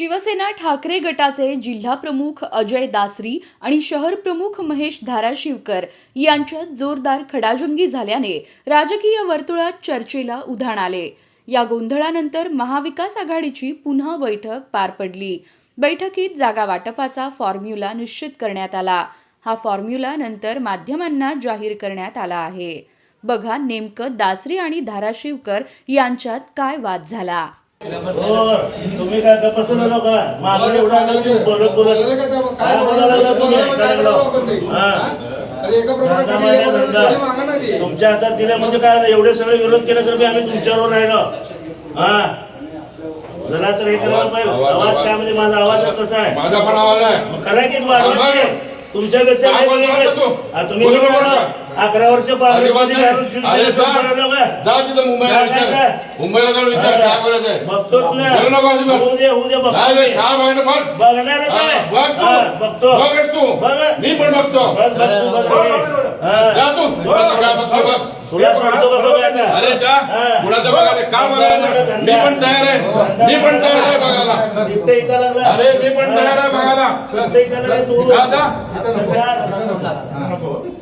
शिवसेना ठाकरे गटाचे जिल्हा प्रमुख अजय दासरी आणि शहर प्रमुख महेश धाराशिवकर यांच्यात जोरदार खडाजंगी झाल्याने राजकीय वर्तुळात चर्चेला उधाण आले. या गोंधळानंतर महाविकास आघाडीची पुन्हा बैठक पार पडली. बैठकीत जागा वाटपाचा फॉर्म्युला निश्चित करण्यात आला. हा फॉर्म्युला नंतर माध्यमांना जाहीर करण्यात आला आहे. बघा नेमकं दासरी आणि धाराशिवकर यांच्यात काय वाद झाला. तुम्ही काय गप्पसला नका मागं एवढा बोलत बोलत. काय बोलायला लागला तुम्ही? ऐकायला लागलो. हा. तुमच्या हातात दिलं म्हणजे काय एवढे सगळे विरोध केले तर मी आम्ही तुमच्यावर राहिलो. हा. जरा तर हे करायला पाहिजे. आवाज काय म्हणजे माझा आवाज कसा आहे? माझा पण आवाज आहे. खरं की वाढवा की? तुमच्यापेक्षा काय बोलतो वेगळे आता तू? आ, तुम्ही बोलू किती नको वेळा? आता. अकरा वर्ष नाही. घालून अरे जा. जा तिथं मुंबईला काय विचार काय? मुंबईला जाऊन विचार हा. काय बोलायचं आहे बघतोच ना बोलू नको अजिबात. होऊ दे होऊ दे बघतो काय मी. रे, काय व्हायला बघ बघणार काय हा, बघ तू. हा, बघतो बघच तू बघ. मी पण बघतो बघ बघ तू बघ रे. हा. जा तू बघ तुला सोडतो का बघ आता अरे जा हा. कुणाचं बघा ते काय बघायला मी पण तयार आहे मी पण तयार आहे बघायला लागला. अरे मी पण तयार आहे जा, जा. आता जा.